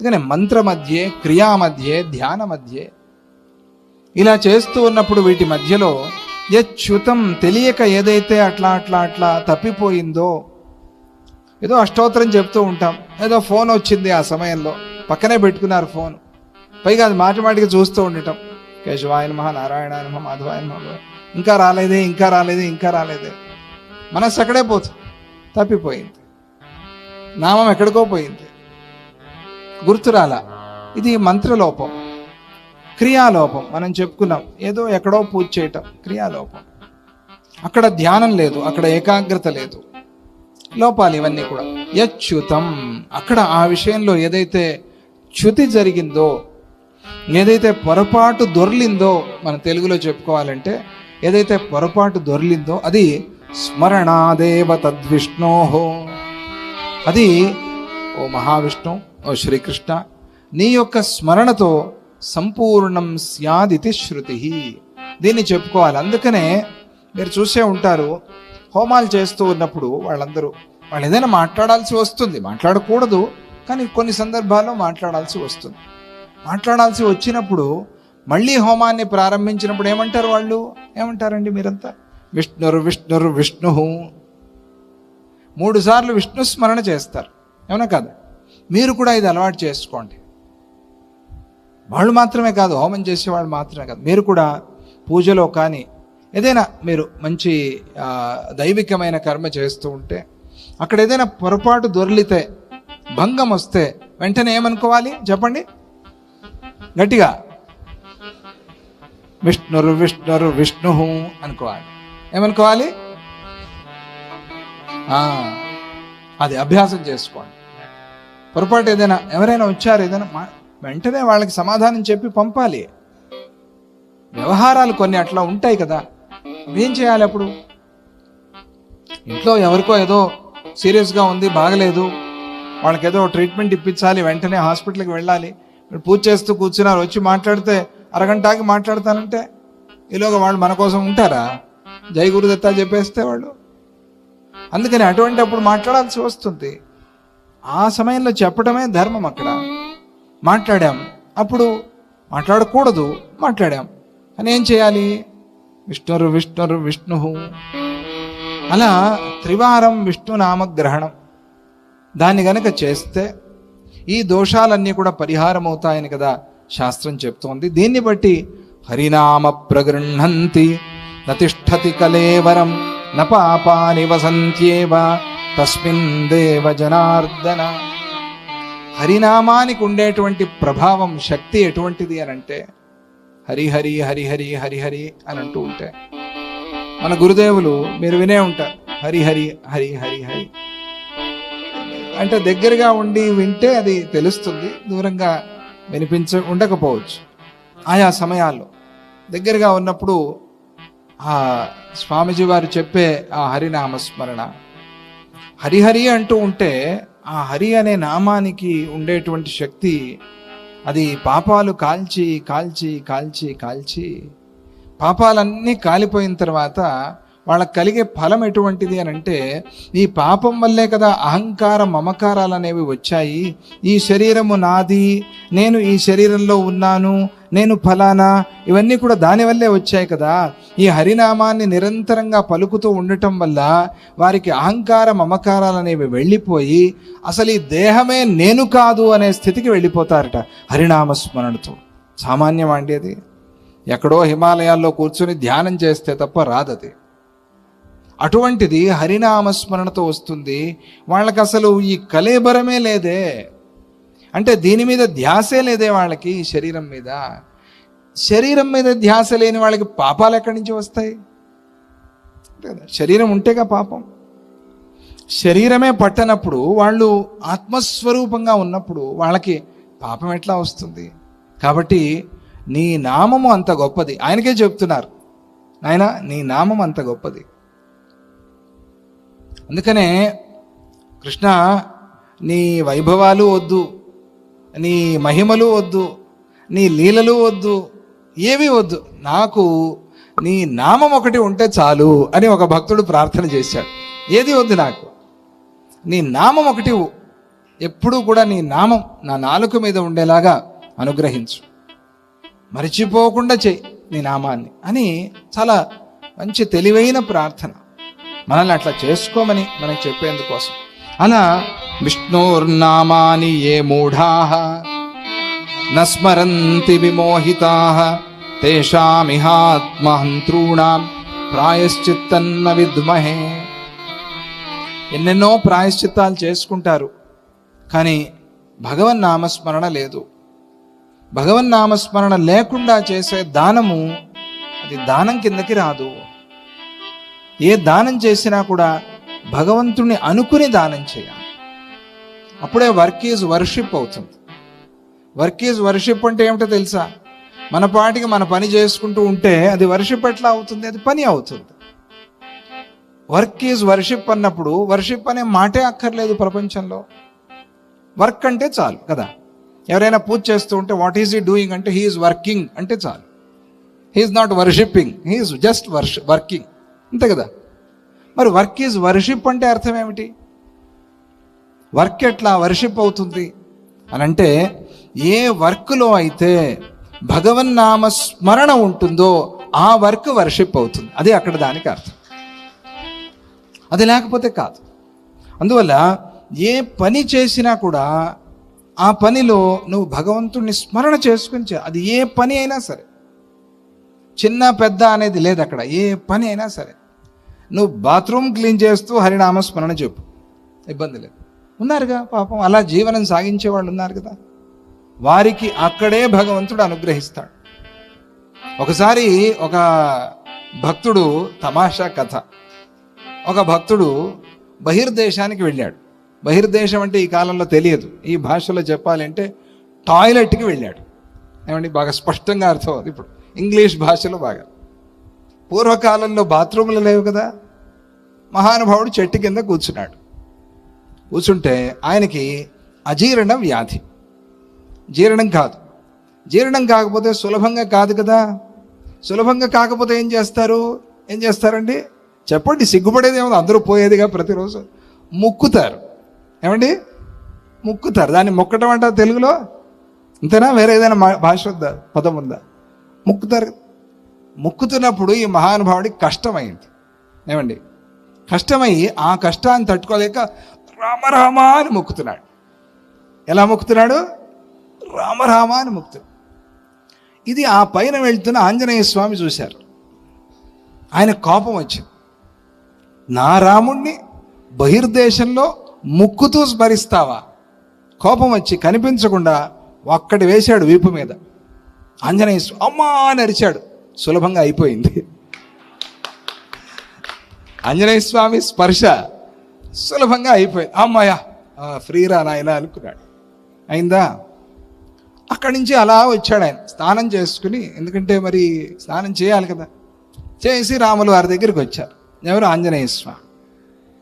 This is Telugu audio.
అందుకనే మంత్ర మధ్యే క్రియా మధ్యే ధ్యాన మధ్యే ఇలా చేస్తూ ఉన్నప్పుడు వీటి మధ్యలో యచ్యుతం తెలియక ఏదైతే అట్లా అట్లా అట్లా తప్పిపోయిందో ఏదో అష్టోత్తరం చెప్తూ ఉంటాం. ఏదో ఫోన్ వచ్చింది ఆ సమయంలో. పక్కనే పెట్టుకున్నారు ఫోన్. పైగా అది మాటి మాటికి చూస్తూ ఉండటం. కేశవాయన మహా నారాయణాయన మహా మాధవాయన మహా ఇంకా రాలేదే ఇంకా రాలేదే ఇంకా రాలేదే. మనస్సు అక్కడే పోతుంది. తప్పిపోయింది. నామం ఎక్కడికో పోయింది. గుర్తురాల. ఇది మంత్రలోపం క్రియాలోపం. మనం చెప్పుకున్నాం ఏదో ఎక్కడో పూజ చేయటం క్రియాలోపం. అక్కడ ధ్యానం లేదు అక్కడ ఏకాగ్రత లేదు. లోపాలు ఇవన్నీ కూడా. యచ్యుతం. అక్కడ ఆ విషయంలో ఏదైతే చ్యుతి జరిగిందో ఏదైతే పొరపాటు దొర్లిందో మన తెలుగులో చెప్పుకోవాలంటే ఏదైతే పొరపాటు దొర్లిందో అది స్మరణాదేవ తద్విష్ణోహో అది ఓ మహావిష్ణు ఓ శ్రీకృష్ణ నీ యొక్క స్మరణతో సంపూర్ణం స్యాదితి శృతి. దీన్ని చెప్పుకోవాలి. అందుకనే మీరు చూసే ఉంటారు హోమాలు చేస్తూ ఉన్నప్పుడు వాళ్ళందరూ వాళ్ళు ఏదైనా మాట్లాడాల్సి వస్తుంది. మాట్లాడకూడదు కానీ కొన్ని సందర్భాల్లో మాట్లాడాల్సి వస్తుంది. మాట్లాడాల్సి వచ్చినప్పుడు మళ్ళీ హోమాన్ని ప్రారంభించినప్పుడు ఏమంటారు వాళ్ళు? ఏమంటారండి మీరంతా? విష్ణురు విష్ణురు విష్ణు. మూడు సార్లు విష్ణు స్మరణ చేస్తారు. ఏమన్నా కదా? మీరు కూడా ఇది అలవాటు చేసుకోండి. వాళ్ళు మాత్రమే కాదు హోమం చేసేవాళ్ళు మాత్రమే కాదు. మీరు కూడా పూజలో కానీ ఏదైనా మీరు మంచి దైవికమైన కర్మ చేస్తూ ఉంటే అక్కడ ఏదైనా పొరపాటు దొరిలితే భంగం వస్తే వెంటనే ఏమనుకోవాలి? చెప్పండి. గట్టిగా విష్ణురు విష్ణురు విష్ణు అనుకోవాలి. ఏమనుకోవాలి? అది అభ్యాసం చేసుకోండి. పొరపాటు ఏదైనా ఎవరైనా వచ్చారు ఏదైనా మా- వెంటనే వాళ్ళకి సమాధానం చెప్పి పంపాలి. వ్యవహారాలు కొన్ని అట్లా ఉంటాయి కదా. ఏం చేయాలి అప్పుడు? ఇంట్లో ఎవరికో ఏదో సీరియస్గా ఉంది బాగలేదు. వాళ్ళకి ఏదో ట్రీట్మెంట్ ఇప్పించాలి వెంటనే హాస్పిటల్కి వెళ్ళాలి. పూజ చేస్తూ కూర్చున్నారు వచ్చి మాట్లాడితే అరగంటకి మాట్లాడతానంటే ఈలోగా వాళ్ళు మన కోసం ఉంటారా? జై గురుదత్త చెప్పేస్తే వాళ్ళు. అందుకని అటువంటి అప్పుడు మాట్లాడాల్సి వస్తుంది. ఆ సమయంలో చెప్పడమే ధర్మం అక్కడ. మాట్లాడాం. అప్పుడు మాట్లాడకూడదు మాట్లాడాం. అని ఏం చేయాలి? విష్ణురు విష్ణురు విష్ణు అలా త్రివారం విష్ణునామ గ్రహణం దాన్ని గనక చేస్తే ఈ దోషాలన్నీ కూడా పరిహారం అవుతాయని కదా శాస్త్రం చెప్తోంది. దీన్ని బట్టి హరినామ ప్రగృహంతి నతిష్టతి కలేవరం న పాపాని వసంత్యేవ తస్మిన్ దేవ జనార్దన హరినామానికి ఉండేటువంటి ప్రభావం శక్తి ఎటువంటిది అని అంటే హరిహరి హరిహరి హరిహరి అని అంటూ ఉంటే మన గురుదేవులు మీరు వినే ఉంటారు హరిహరి హరి హరి హరి. అంటే దగ్గరగా ఉండి వింటే అది తెలుస్తుంది దూరంగా వినిపించ ఉండకపోవచ్చు. ఆయా సమయాల్లో దగ్గరగా ఉన్నప్పుడు ఆ స్వామీజీ వారు చెప్పే ఆ హరినామస్మరణ హరిహరి అంటూ ఉంటే ఆ హరి అనే నామానికి ఉండేటువంటి శక్తి అది పాపాలు కాల్చి కాల్చి కాల్చి కాల్చి పాపాలన్నీ కాలిపోయిన తర్వాత వాళ్ళకి కలిగే ఫలం ఎటువంటిది అని అంటే ఈ పాపం వల్లే కదా అహంకార మమకారాలు అనేవి వచ్చాయి. ఈ శరీరము నాది నేను ఈ శరీరంలో ఉన్నాను నేను ఫలానా? ఇవన్నీ కూడా దానివల్లే వచ్చాయి కదా. ఈ హరినామాన్ని నిరంతరంగా పలుకుతూ ఉండటం వల్ల వారికి అహంకార మమకారాలు అనేవి వెళ్ళిపోయి అసలు ఈ దేహమే నేను కాదు అనే స్థితికి వెళ్ళిపోతారట హరినామస్మరణతో. సామాన్యం అండి అది. ఎక్కడో హిమాలయాల్లో కూర్చొని ధ్యానం చేస్తే తప్ప రాదది. అటువంటిది హరినామస్మరణతో వస్తుంది. వాళ్ళకి అసలు ఈ కలేబరమే లేదే. అంటే దీని మీద ధ్యాసే లేదే వాళ్ళకి శరీరం మీద. శరీరం మీద ధ్యాస లేని వాళ్ళకి పాపాలు ఎక్కడి నుంచి వస్తాయి? శరీరం ఉంటేగా పాపం. శరీరమే పట్టనప్పుడు వాళ్ళు ఆత్మస్వరూపంగా ఉన్నప్పుడు వాళ్ళకి పాపం ఎట్లా వస్తుంది? కాబట్టి నీ నామము అంత గొప్పది. ఆయనకే చెప్తున్నారు. నాయన నీ నామం అంత గొప్పది. అందుకనే కృష్ణ నీ వైభవాలు వద్దు. నీ మహిమలు వద్దు నీ లీలలు వద్దు ఏమీ వద్దు. నాకు నీ నామం ఒకటి ఉంటే చాలు అని ఒక భక్తుడు ప్రార్థన చేశాడు. ఏది వద్దు నాకు? నీ నామం ఒకటి ఎప్పుడూ కూడా నీ నామం నా నాలుక మీద ఉండేలాగా అనుగ్రహించు. మరిచిపోకుండా చెయ్యి నీ నామాన్ని అని చాలా మంచి తెలివైన ప్రార్థన. మనల్ని అట్లా చేసుకోమని మనకు చెప్పేందుకోసం. అలా విష్ణోర్నామాని ఏ మూఢా? నస్మరంతి విమోహితా? తేషామిహాత్మహంతృణాం? ప్రాయశ్చిత్తన్న విద్మహే. ఎన్నెన్నో ప్రాయశ్చిత్తాలు చేసుకుంటారు కానీ భగవన్ నామస్మరణ లేదు. భగవన్ నామస్మరణ లేకుండా చేసే దానము అది దానం కిందకి రాదు. ఏ దానం చేసినా కూడా భగవంతుణ్ణి అనుకుని దానం చేయాలి. అప్పుడే వర్క్ ఈజ్ వర్షిప్ అవుతుంది. వర్క్ ఈజ్ వర్షిప్ అంటే ఏమిటో తెలుసా? మన పాటికి మన పని చేసుకుంటూ ఉంటే అది వర్షిప్ ఎట్లా అవుతుంది? అది పని అవుతుంది. వర్క్ ఈజ్ వర్షిప్ అన్నప్పుడు వర్షిప్ అనే మాటే అక్కర్లేదు ప్రపంచంలో. వర్క్ అంటే చాలు కదా? ఎవరైనా పూజ చేస్తూ ఉంటే వాట్ ఈజ్ ఈ డూయింగ్ అంటే హీఈస్ వర్కింగ్ అంటే చాలు. He's not worshipping he's just Varsha working. అంతే కదా? మరి వర్క్ ఈజ్ వర్షిప్ అంటే అర్థం ఏమిటి? వర్క్ ఎట్లా? వర్షిప్ అవుతుంది. అని అంటే ఏ వర్క్లో అయితే భగవన్నామ స్మరణ ఉంటుందో ఆ వర్క్ వర్షిప్ అవుతుంది. అది అక్కడ దానికి అర్థం. అది లేకపోతే కాదు. అందువల్ల ఏ పని చేసినా కూడా ఆ పనిలో నువ్వు భగవంతుడిని స్మరణ చేసుకుని అది ఏ పని అయినా సరే. చిన్న పెద్ద అనేది లేదు అక్కడ. ఏ పని అయినా సరే. నువ్వు బాత్రూమ్ క్లీన్ చేస్తూ హరినామ స్మరణ చెప్పు. ఇబ్బంది లేదు. ఉన్నారుగా పాపం. అలా జీవనం సాగించే వాళ్ళు ఉన్నారు కదా. వారికి అక్కడే భగవంతుడు అనుగ్రహిస్తాడు. ఒకసారి ఒక భక్తుడు తమాషా కథ. ఒక భక్తుడు బహిర్దేశానికి వెళ్ళాడు. బహిర్దేశం అంటే ఈ కాలంలో తెలియదు. ఈ భాషలో చెప్పాలంటే టాయిలెట్కి వెళ్ళాడు. ఏమండి? బాగా స్పష్టంగా అర్థం అవుతుంది ఇప్పుడు. ఇంగ్లీష్ భాషలో బాగా. పూర్వకాలంలో బాత్రూములు లేవు కదా. మహానుభావుడు చెట్టు కింద కూర్చున్నాడు. కూర్చుంటే ఆయనకి అజీర్ణ వ్యాధి. జీర్ణం కాదు. జీర్ణం కాకపోతే సులభంగా కాదు కదా. సులభంగా కాకపోతే ఏం చేస్తారు? ఏం చేస్తారండి? చెప్పండి సిగ్గుపడేది ఏమో అందరూ పోయేదిగా ప్రతిరోజు. ముక్కుతారు. ఏమండి? ముక్కుతారు. దాన్ని మొక్కటం అంట తెలుగులో? అంతేనా? వేరే ఏదైనా మా- భాష ఉందా? పదం ఉందా? ముక్కుతారు. ముక్కుతున్నప్పుడు ఈ మహానుభావుడికి కష్టమైంది. ఏమండి? కష్టమై ఆ కష్టాన్ని తట్టుకోలేక రామరామ అని మొక్కుతున్నాడు. ఎలా మొక్కుతున్నాడు? రామరామ అని మొక్కుతున్నాడు. ఇది ఆ పైన వెళ్తున్న ఆంజనేయ స్వామి చూశారు. ఆయన కోపం వచ్చింది. నా రాముణ్ణి బహిర్దేశంలో ముక్కుతూ స్మరిస్తావా? కోపం వచ్చి కనిపించకుండా ఒక్కటి వేశాడు వీపు మీద. ఆంజనేయ అమ్మా అని అరిచాడు. సులభంగా అయిపోయింది. ఆంజనేయ స్వామి స్పర్శ. సులభంగా అయిపోయింది. అమ్మాయా? ఫ్రీరా నాయన అనుకున్నాడు. అయిందా? అక్కడి నుంచి అలా వచ్చాడు ఆయన. స్నానం చేసుకుని ఎందుకంటే మరి స్నానం చేయాలి కదా. చేసి రాములు వారి దగ్గరికి వచ్చారు. ఎవరు? ఆంజనేయ స్వామి.